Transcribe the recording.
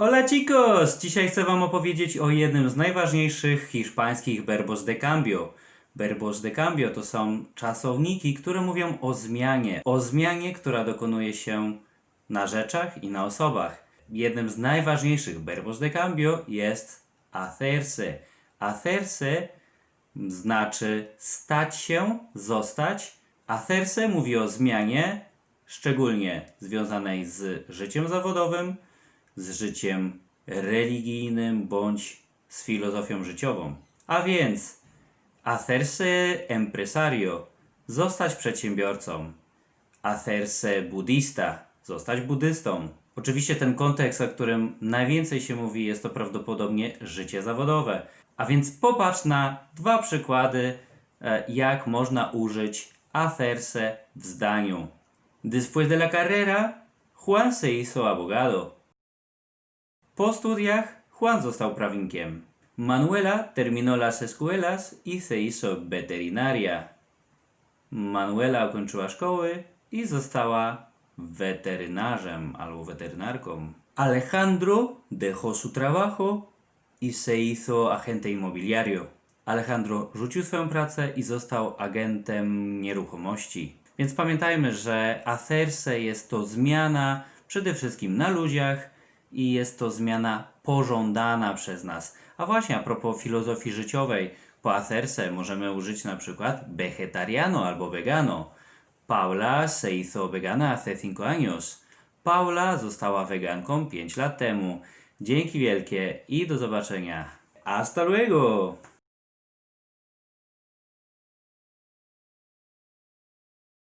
Hola chicos! Dzisiaj chcę Wam opowiedzieć o jednym z najważniejszych hiszpańskich verbos de cambio. Verbos de cambio to są czasowniki, które mówią o zmianie. O zmianie, która dokonuje się na rzeczach i na osobach. Jednym z najważniejszych verbos de cambio jest hacerse. Hacerse znaczy stać się, zostać. Hacerse mówi o zmianie, szczególnie związanej z życiem zawodowym, z życiem religijnym bądź z filozofią życiową. A więc hacerse empresario, zostać przedsiębiorcą, hacerse budista, zostać buddystą. Oczywiście ten kontekst, o którym najwięcej się mówi, jest to prawdopodobnie życie zawodowe. A więc popatrz na dwa przykłady, e, jak można użyć hacerse w zdaniu. Después de la carrera, Juan se hizo abogado. Po studiach Juan został prawnikiem. Manuela terminó las escuelas y se hizo veterinaria. Manuela ukończyła szkoły i została weterynarzem albo weterynarką. Alejandro dejó su trabajo y se hizo agente inmobiliario. Alejandro rzucił swoją pracę i został agentem nieruchomości. Więc pamiętajmy, że hacerse jest to zmiana przede wszystkim na ludziach i jest to zmiana pożądana przez nas. A właśnie a propos filozofii życiowej, po hacerse możemy użyć na przykład vegetariano albo vegano. Paula se hizo vegana hace cinco años. Paula została weganką 5 lat temu. Dzięki wielkie i do zobaczenia. Hasta luego!